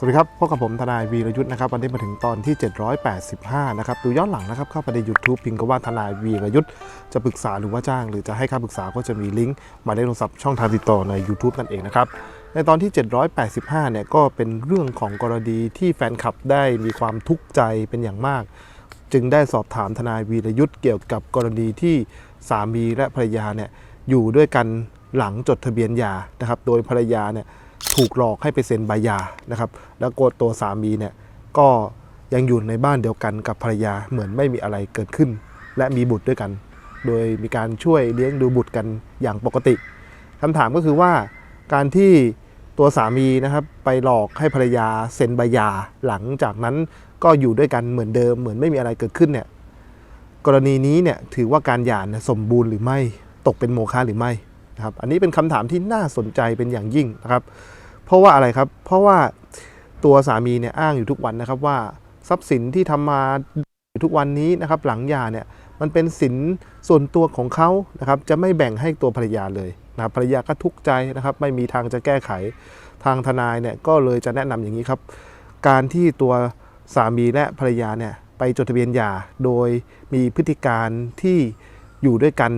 สวัสดีครับ พบกับผมทนายวีรยุทธ์นะครับวันนี้มาถึงตอนที่ 785 นะครับ ดูย้อนหลังนะครับ เข้าไปใน YouTube พิมพ์ก็ว่าทนายวีรยุทธ์จะปรึกษาหรือว่าจ้าง หรือจะให้ค่าปรึกษาก็จะมีลิงก์หมายเลขโทรศัพท์ช่องทางติดต่อใน YouTube นั่นเองนะครับ ในตอนที่ 785 เนี่ยก็เป็นเรื่องของกรณีที่แฟนคลับได้มีความทุกข์ใจเป็นอย่างมาก จึงได้สอบถามทนายวีรยุทธ์เกี่ยวกับกรณีที่สามีและภรรยาเนี่ยอยู่ด้วยกันหลังจดทะเบียนหย่านะครับ โดยภรรยาเนี่ย ถูกหลอกให้ไปเซ็นใบหย่านะครับแล้วก็ตัวสามีเนี่ยก็ยังอยู่ในบ้านเดียวกันกับภรรยาเหมือนไม่มีอะไรเกิดขึ้น และมีบุตรด้วยกัน โดยมีการช่วยเลี้ยงดูบุตรกันอย่างปกติคำถามก็คือว่าการที่ตัวสามีนะครับไปหลอกให้ภรรยาเซ็นใบหย่าหลังจากนั้นก็อยู่ด้วยกันเหมือนเดิม เหมือนไม่มีอะไรเกิดขึ้นเนี่ยกรณีนี้เนี่ยถือว่าการหย่านสมบูรณ์หรือไม่ตกเป็นโมฆะหรือไม่ ครับอันนี้เป็นคำถามที่น่าสนใจเป็นอย่างยิ่งนะครับ เพราะว่าอะไรครับ เพราะว่าตัวสามีเนี่ยอ้างอยู่ทุกวันนะครับว่าทรัพย์สินที่ทำมาอยู่ทุกวันนี้นะครับ หลังหย่าเนี่ยมันเป็นสินส่วนตัวของเขานะครับจะไม่แบ่งให้ตัวภรรยาเลยนะครับภรรยาก็ทุกข์ใจนะครับ ไม่มีทางจะแก้ไขทางทนายเนี่ยก็เลยจะแนะนำอย่างนี้ครับ การที่ตัวสามีและภรรยาเนี่ยไปจดทะเบียนหย่าโดยมีพฤติการที่อยู่ด้วยกัน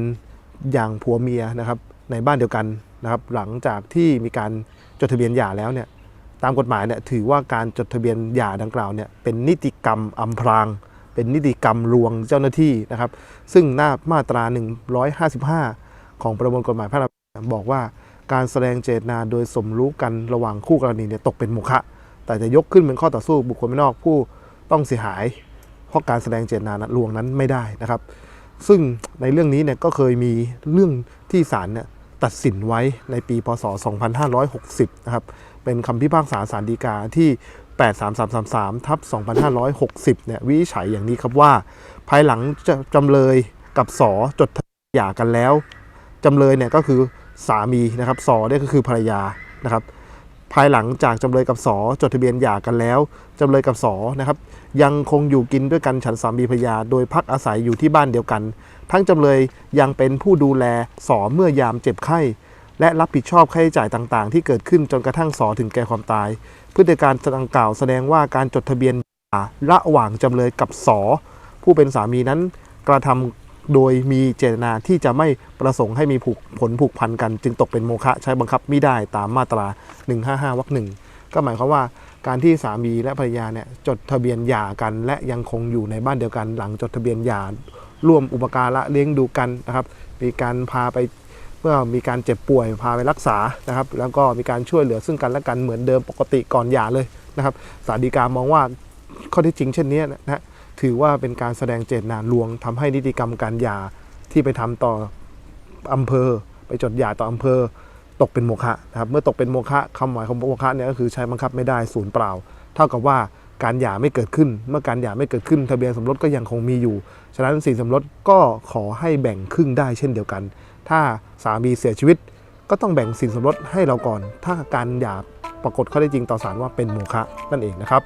อย่างผัวเมียนะครับ ในบ้านเดียวกันนะครับหลังจากที่มีการจดทะเบียนหย่าแล้วเนี่ยตามกฎหมายเนี่ยถือว่าการจดทะเบียนหย่าดังกล่าวเนี่ยเป็นนิติกรรมอำพราง เป็นนิติกรรมลวงเจ้าหน้าที่นะครับ ซึ่งหน้ามาตรา 155 ของประมวลกฎหมายแพ่งบอกว่าการแสดงเจตนาโดยสมรู้กันระหว่างคู่กรณีเนี่ยตกเป็นโมฆะแต่จะยกขึ้นเป็นข้อต่อสู้บุคคลภายนอกผู้ต้องเสียหาย เพราะการแสดงเจตนาลวงนั้นไม่ได้นะครับ ซึ่งในเรื่องนี้เนี่ยก็เคยมีเรื่องที่ศาลเนี่ย ตัดสินไว้ในปี พศ 2560 นะครับ เป็นคำพิพากษาศาลฎีกาที่ 83333 ทับ 2560 เนี่ยวิจัยอย่างนี้ครับว่า ภายหลังจจำเลยกับสอจดทะเบียนหย่ากันแล้ว จำเลยเนี่ยก็คือสามีนะครับสอเนี่ยก็คือภรรยานะครับ ภายหลังจากจำเลยกับสอจดทะเบียนหย่ากันแล้วจำเลยกับสอนะครับยังคงอยู่กินด้วยกันฉันสามีภรรยา โดยพักอาศัยอยู่ที่บ้านเดียวกัน ทั้งจำเลยยังเป็นผู้ดูแลสอเมื่อยามเจ็บไข้ และรับผิดชอบค่าใช้จ่ายต่างๆ ที่เกิดขึ้นจนกระทั่งสอถึงแก่ความตาย พฤติการดังกล่าวแสดงว่าการจดทะเบียนหย่าระหว่างจำเลยกับสอผู้เป็นสามีนั้นกระทำ โดยมีเจตนาที่จะไม่ประสงค์ให้มีผูกผลผูกพันกัน จึงตกเป็นโมฆะใช้บังคับไม่ได้ตามมาตรา 155วรรคหนึ่งก็หมายความว่าการที่สามีและภรรยาเนี่ยจดทะเบียนหย่ากัน และยังคงอยู่ในบ้านเดียวกัน หลังจดทะเบียนหย่าร่วมอุปการะเลี้ยงดูกันนะครับ มีการพาไปเมื่อมีการเจ็บป่วยพาไปรักษานะครับ แล้วก็มีการช่วยเหลือซึ่งกันและกันเหมือนเดิมปกติก่อนหย่าเลยนะครับศาลฎีกามองว่าข้อที่จริงเช่นนี้นะฮะ ถือว่าเป็นการแสดงเจตนาลวงทำให้นิติกรรมการหย่าที่ไปทำต่ออำเภอ ไปจดหย่าต่ออำเภอ ตกเป็นโมฆะนะครับเมื่อตกเป็นโมฆะคำหมายของโมฆะเนี่ยก็คือใช้บังคับไม่ได้ศูนย์เปล่า เท่ากับว่าการหย่าไม่เกิดขึ้น เมื่อการหย่าไม่เกิดขึ้น ทะเบียนสมรสก็ยังคงมีอยู่ ฉะนั้นสินสมรสก็ขอให้แบ่งครึ่งได้เช่นเดียวกัน ถ้าสามีเสียชีวิตก็ต้องแบ่งสินสมรสให้เราก่อน ถ้าการหย่า ปรากฏข้อได้จริงต่อศาลว่าเป็นโมฆะนั่นเองนะครับ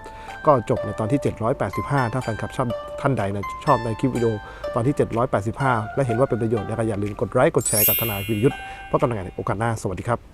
ก็จบในตอนที่ 785 ถ้าแฟนคลับชอบท่านใดนะชอบในคลิปวิดีโอตอนที่ 785 และเห็นว่าเป็นประโยชน์นะครับอย่าลืมกดไลค์กดแชร์กับทนายวิรยุทธ์เพราะกำลังใจในโอกาสหน้าสวัสดีครับ